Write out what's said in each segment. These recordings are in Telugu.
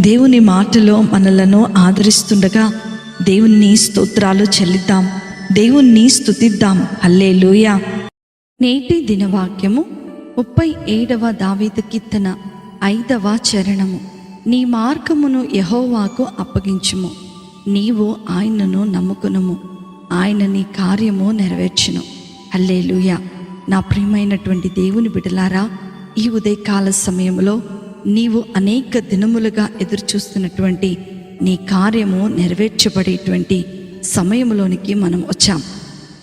దేవుని మాటలో మనలను ఆదరిస్తుండగా దేవుణ్ణి స్తోత్రాలు చెల్లిద్దాం. దేవుణ్ణి స్తుతిద్దాం. హల్లే నేటి దినవాక్యము ముప్పై ఏడవ దావీదు కీర్తన ఐదవ చరణము. నీ మార్గమును యహోవాకు అప్పగించుము. నీవు ఆయనను నమ్ముకునుము. ఆయన నీ కార్యము నెరవేర్చును. హల్లే నా ప్రియమైనటువంటి దేవుని బిడలారా ఈ ఉదయకాల సమయంలో నీవు అనేక దినములుగా ఎదురుచూస్తున్నటువంటి నీ కార్యము నెరవేర్చబడేటువంటి సమయంలోనికి మనం వచ్చాం.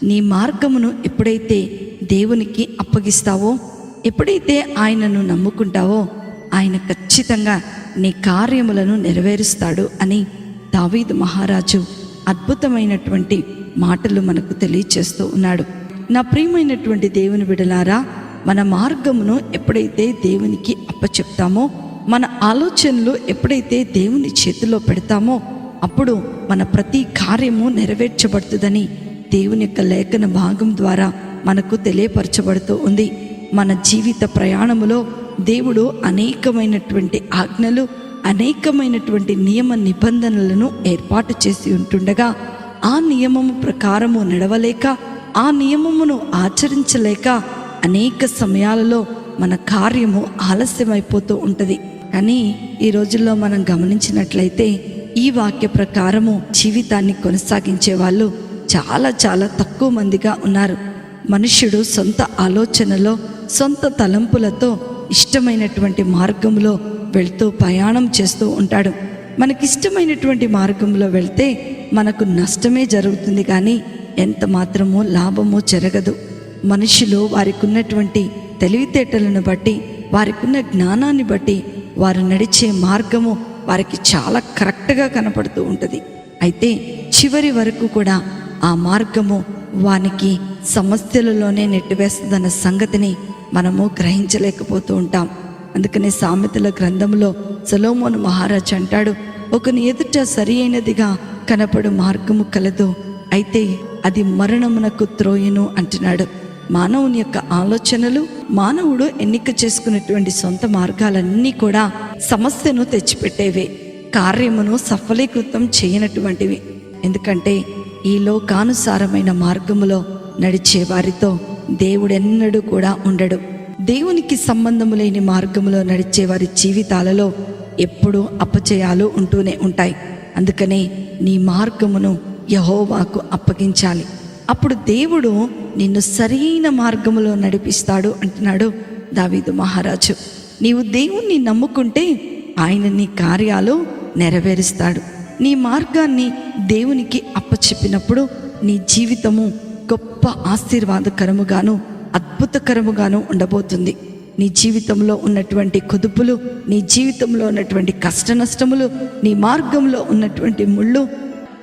నీ మార్గమును ఎప్పుడైతే దేవునికి అప్పగిస్తావో ఎప్పుడైతే ఆయనను నమ్ముకుంటావో ఆయన ఖచ్చితంగా నీ కార్యములను నెరవేరుస్తాడు అని దావీదు మహారాజు అద్భుతమైనటువంటి మాటలు మనకు తెలియచేస్తూ ఉన్నాడు. నా ప్రియమైనటువంటి దేవుని విడలారా మన మార్గమును ఎప్పుడైతే దేవునికి అప్పచెప్తామో మన ఆలోచనలు ఎప్పుడైతే దేవుని చేతిలో పెడతామో అప్పుడు మన ప్రతి కార్యము నెరవేర్చబడుతుందని దేవుని యొక్క లేఖన భాగం ద్వారా మనకు తెలియపరచబడుతూ ఉంది. మన జీవిత ప్రయాణములో దేవుడు అనేకమైనటువంటి ఆజ్ఞలు అనేకమైనటువంటి నియమ నిబంధనలను ఏర్పాటు చేసి ఉంటుండగా ఆ నియమము ప్రకారము నడవలేక ఆ నియమమును ఆచరించలేక అనేక సమయాలలో మన కార్యము ఆలస్యమైపోతూ ఉంటుంది. కానీ ఈ రోజుల్లో మనం గమనించినట్లయితే ఈ వాక్య ప్రకారము జీవితాన్ని కొనసాగించే వాళ్ళు చాలా చాలా తక్కువ మందిగా ఉన్నారు. మనుష్యుడు సొంత ఆలోచనలో సొంత తలంపులతో ఇష్టమైనటువంటి మార్గంలో వెళ్తూ ప్రయాణం చేస్తూ ఉంటాడు. మనకిష్టమైనటువంటి మార్గంలో వెళ్తే మనకు నష్టమే జరుగుతుంది కానీ ఎంత మాత్రమూ లాభము జరగదు. మనుషులు వారికి ఉన్నటువంటి తెలివితేటలను బట్టి వారికి ఉన్న జ్ఞానాన్ని బట్టి వారు నడిచే మార్గము వారికి చాలా కరెక్ట్గా కనపడుతూ ఉంటుంది. అయితే చివరి వరకు కూడా ఆ మార్గము వానికి సమస్యలలోనే నెట్టివేస్తుందన్న సంగతిని మనము గ్రహించలేకపోతూ ఉంటాం. అందుకనే సామెతల గ్రంథంలో సొలోమోను మహారాజ్ అంటాడు ఒకని ఎదుట సరి అయినదిగా కనపడు మార్గము కలదు అయితే అది మరణమునకు త్రోయును అంటున్నాడు. మానవుని యొక్క ఆలోచనలు మానవుడు ఎన్నిక చేసుకున్నటువంటి సొంత మార్గాలన్నీ కూడా సమస్యను తెచ్చిపెట్టేవే కార్యమును సఫలీకృతం చేయనటువంటివి. ఎందుకంటే ఈ లోకానుసారమైన మార్గములో నడిచే వారితో దేవుడెన్నడూ కూడా ఉండడు. దేవునికి సంబంధము లేని మార్గములో నడిచే వారి జీవితాలలో ఎప్పుడూ అపచయాలు ఉంటూనే ఉంటాయి. అందుకనే నీ మార్గమును యహోవాకు అప్పగించాలి. అప్పుడు దేవుడు నిన్ను సరైన మార్గములో నడిపిస్తాడు అంటున్నాడు దావీదు మహారాజు. నీవు దేవుణ్ణి నమ్ముకుంటే ఆయన నీ కార్యాలు నెరవేరుస్తాడు. నీ మార్గాన్ని దేవునికి అప్పచెప్పినప్పుడు నీ జీవితము గొప్ప ఆశీర్వాదకరముగాను అద్భుతకరముగాను ఉండబోతుంది. నీ జీవితంలో ఉన్నటువంటి కుదుపులు నీ జీవితంలో ఉన్నటువంటి కష్ట నష్టములు నీ మార్గంలో ఉన్నటువంటి ముళ్ళు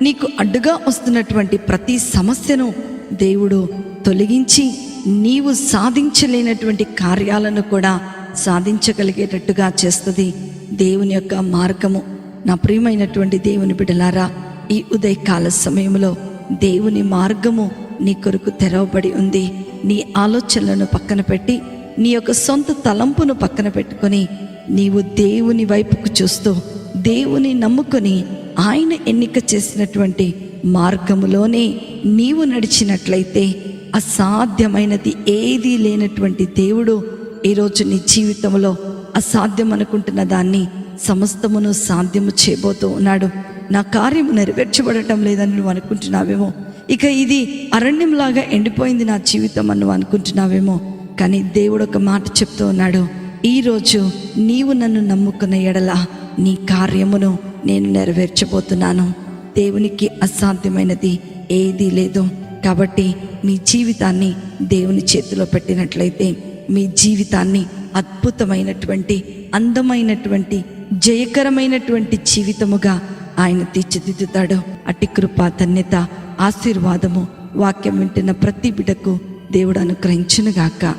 నీకు అడ్డుగా వస్తున్నటువంటి ప్రతి సమస్యను దేవుడు తొలగించి నీవు సాధించలేనటువంటి కార్యాలను కూడా సాధించగలిగేటట్టుగా చేస్తుంది దేవుని యొక్క మార్గము. నా ప్రియమైనటువంటి దేవుని బిడలారా ఈ ఉదయకాల సమయంలో దేవుని మార్గము నీ కొరకు తెరవబడి ఉంది. నీ ఆలోచనలను పక్కన పెట్టి నీ యొక్క సొంత తలంపును పక్కన పెట్టుకొని నీవు దేవుని వైపుకు చూస్తూ దేవుని నమ్ముకొని ఆయన ఎన్నిక చేసినటువంటి మార్గములోనే నీవు నడిచినట్లయితే అసాధ్యమైనది ఏదీ లేనటువంటి దేవుడు ఈరోజు నీ జీవితంలో అసాధ్యం అనుకుంటున్న దాన్ని సమస్తమును సాధ్యము చేయబోతూ ఉన్నాడు. నా కార్యము నెరవేర్చబడటం లేదని నువ్వు అనుకుంటున్నావేమో. ఇక ఇది అరణ్యంలాగా ఎండిపోయింది నా జీవితం అని నువ్వు అనుకుంటున్నావేమో. కానీ దేవుడు ఒక మాట చెప్తూ ఉన్నాడు. ఈరోజు నీవు నన్ను నమ్ముకున్న ఎడల నీ కార్యమును నేను నెరవేర్చబోతున్నాను. దేవునికి అసాధ్యమైనది ఏదీ లేదు. కాబట్టి మీ జీవితాన్ని దేవుని చేతిలో పెట్టినట్లయితే మీ జీవితాన్ని అద్భుతమైనటువంటి అందమైనటువంటి జయకరమైనటువంటి జీవితముగా ఆయన తీర్చిదిద్దుతాడు. అట్టి కృప ధన్యత ఆశీర్వాదము వాక్యం వింటున్న ప్రతి బిడకు దేవుడు అనుగ్రహించునుగాక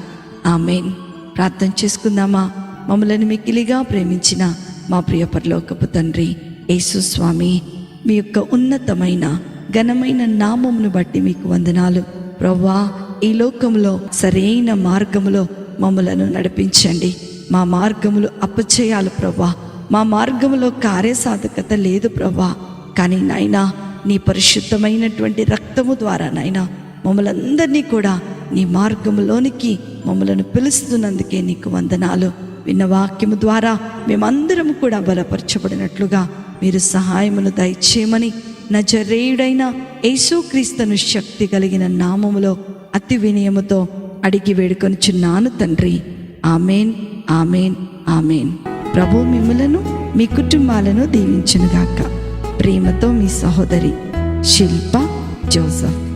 ఆమెన్. ప్రార్థన చేసుకుందామా? మమ్మలను మిక్కిలిగా ప్రేమించిన మా ప్రియ పరలోకపు తండ్రి యేసుస్వామి మీ యొక్క ఉన్నతమైన ఘనమైన నామమును బట్టి మీకు వందనాలు. ప్రవ్వా ఈ లోకంలో సరైన మార్గములో మమ్మలను నడిపించండి. మా మార్గములు అపచయాలు ప్రవ్వా. మా మార్గములో కార్యసాధకత లేదు ప్రవ్వా. కానీ నాయనా నీ పరిశుద్ధమైనటువంటి రక్తము ద్వారా నాయన మమ్మల్ని అందరినీ కూడా నీ మార్గములోనికి మమ్మలను పిలుస్తున్నందుకే నీకు వందనాలు. విన్న వాక్యము ద్వారా మేమందరము కూడా బలపరచబడినట్లుగా మీరు సహాయమును దయచేయమని నజరేయుడైన యేసుక్రీస్తును శక్తి కలిగిన నామములో అతి వినయముతో అడిగి వేడుకొనుచున్నాను తండ్రి. Amen amen amen. ప్రభు మిమ్మలను మీ కుటుంబాలను దీవించునుగాక. ప్రేమతో మీ సహోదరి శిల్ప జోసఫ్.